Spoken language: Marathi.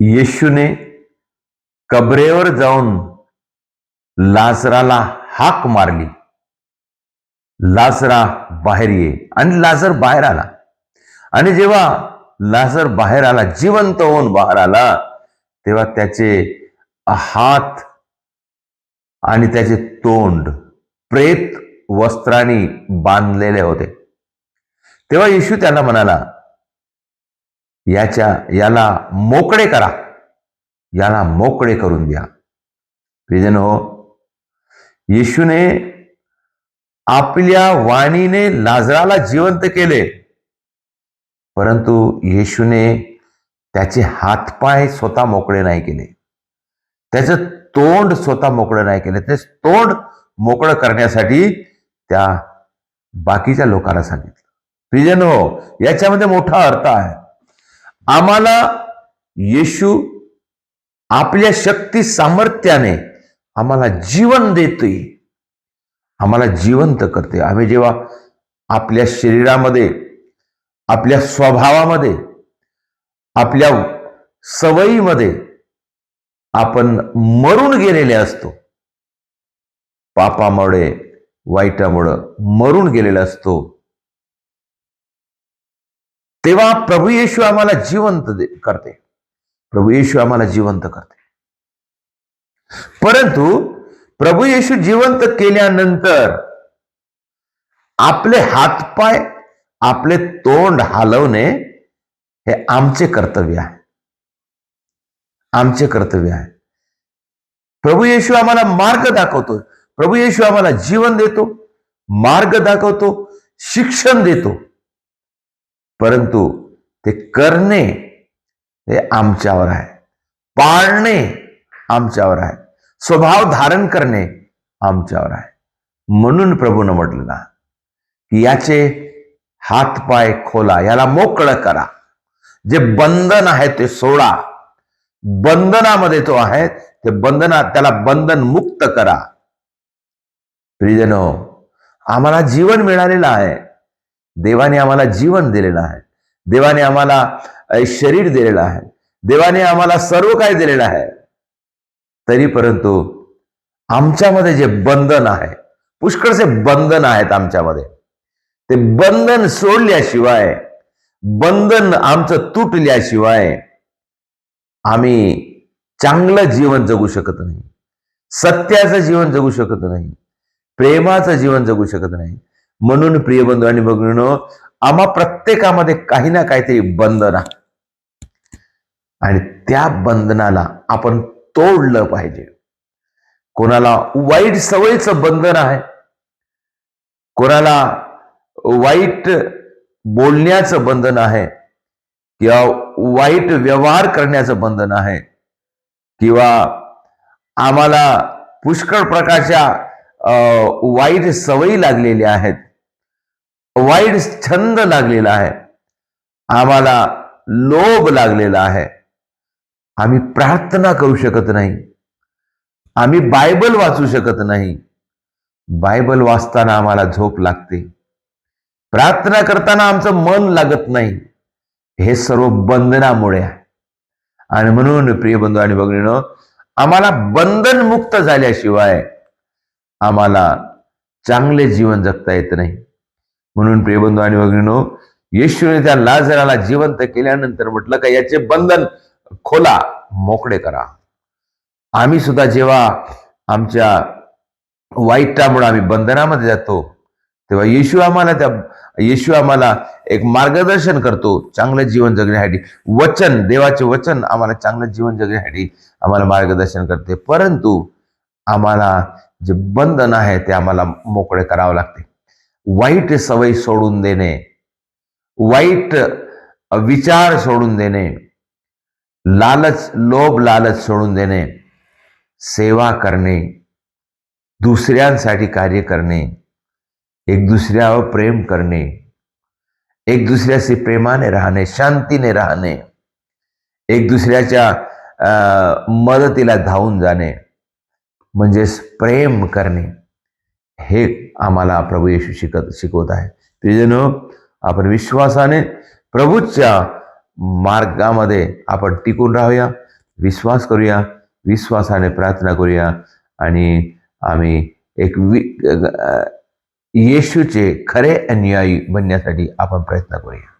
येशूने कबरेवर जाऊन लासराला हाक मारली. लासरा बाहेर ये आणि लासर बाहेर आला. आणि जेव्हा लासर बाहेर आला जिवंत होऊन बाहेर आला तेव्हा त्याचे हात आणि त्याचे तोंड प्रेत वस्त्राने बांधलेले होते. तेव्हा येशू त्याला म्हणाला याच्या याला मोकळे करा. याला मोकळे करून द्या. प्रिजन हो येशूने आपल्या वाणीने लाजराला जिवंत केले. परंतु येशूने त्याचे हातपाय स्वतः मोकळे नाही केले. त्याचं तोंड स्वतः मोकळं नाही केलं. ते तोंड मोकळं करण्यासाठी त्या बाकीच्या लोकांना सांगितलं. प्रिजन हो याच्यामध्ये मोठा अर्थ आहे. आम्हाला येशू आपल्या शक्ती सामर्थ्याने आम्हाला जीवन देतोय. आम्हाला जिवंत करते आम्ही जेव्हा आपल्या शरीरामध्ये आपल्या स्वभावामध्ये आपल्या सवयीमध्ये आपण मरून गेलेले असतो. पापामुळे वाईटामुळं मरून गेलेला असतो. तेव्हा प्रभू येशू आम्हाला जिवंत दे- करते. प्रभू येशू आम्हाला जिवंत करते. परंतु प्रभू येशू जिवंत केल्यानंतर आपले हातपाय आपले तोंड हलवणे हे आमचे कर्तव्य आहे. आमचे कर्तव्य आहे. प्रभू येशू आम्हाला मार्ग दाखवतो प्रभू येशू आम्हाला जीवन देतो मार्ग दाखवतो शिक्षण देतो. परंतु ते करणे हे आमच्यावर आहे. पाळणे आमच्यावर आहे. स्वभाव धारण करणे आमच्यावर आहे. म्हणून प्रभूनं म्हटलं ना की याचे हातपाय खोला याला मोकळं करा. जे बंधन आहे ते सोडा. बंधनामध्ये तो आहे ते बंधना त्याला बंधन मुक्त करा. प्रिजनो आम्हाला जीवन मिळालेलं आहे. देवाने आम्हाला जीवन दिलेलं आहे. देवाने आम्हाला शरीर दिलेलं आहे. देवाने आम्हाला सर्व काय दिलेलं आहे. तरी परंतु आमच्यामध्ये जे बंधन आहे पुष्कळचे बंधन आहेत आमच्यामध्ये. ते बंधन सोडल्याशिवाय बंधन आमचं तुटल्याशिवाय आम्ही चांगलं जीवन जगू शकत नाही. सत्याचं जीवन जगू शकत नाही. प्रेमाचं जीवन जगू शकत नाही. म्हणून प्रिय बंधू आणि भगिनीनो आम्हा प्रत्येकामध्ये काही ना काहीतरी बंधन आहे. आणि त्या बंधनाला आपण तोडलं पाहिजे. कोणाला वाईट सवयीचं बंधन आहे कोणाला वाईट बोलण्याचं बंधन आहे किंवा वाईट व्यवहार करण्याचं बंधन आहे किंवा आम्हाला पुष्कळ प्रकारच्या अं, वाईट सवयी लागलेल्या आहेत वाईट छंद लागलेला आहे. आम्हाला लोभ लागलेला आहे. आम्ही प्रार्थना करू शकत नाही. आम्ही बायबल वाचू शकत नाही. बायबल वाचताना आम्हाला झोप लागते. प्रार्थना करताना आमचं मन लागत नाही. हे सर्व बंधनामुळे आहे. आणि म्हणून प्रिय बंधू आणि भगिनीनो आम्हाला बंधन मुक्त झाल्याशिवाय आम्हाला चांगले जीवन जगता येत नाही. म्हणून प्रियबंधू आणि भगिनीनो येशूने त्या लाजराला जिवंत केल्यानंतर म्हटलं का याचे बंधन खोला मोकळे करा. आम्ही सुद्धा जेव्हा आमच्या वाईटामुळे आम्ही बंधनामध्ये जातो तेव्हा येशू आम्हाला त्या येशू आम्हाला एक मार्गदर्शन करतो चांगलं जीवन जगण्यासाठी. वचन देवाचे वचन आम्हाला चांगलं जीवन जगण्यासाठी आम्हाला मार्गदर्शन करते. परंतु आम्हाला जे बंधन आहे ते आम्हाला मोकळे करावं लागते. वाईट सवय सोडून देणे वाईट विचार सोडून देणे लालच लोभ लालच सोडून देणे सेवा करणे दुसऱ्यांसाठी कार्य करणे एक दुसऱ्यावर प्रेम करणे एक दुसऱ्याशी प्रेमाने राहणे शांतीने राहणे एक दुसऱ्याच्या मदतीला धावून जाणे म्हणजेच प्रेम करणे. हे आम्हाला प्रभू येशू शिकत शिकवत आहे. प्रियजनो आपण विश्वासाने प्रभूच्या मार्गामध्ये आपण टिकून राहूया विश्वास करूया विश्वासाने प्रार्थना करूया आणि आम्ही एक वि येशूचे खरे अनुयायी बनण्यासाठी आपण प्रयत्न करूया.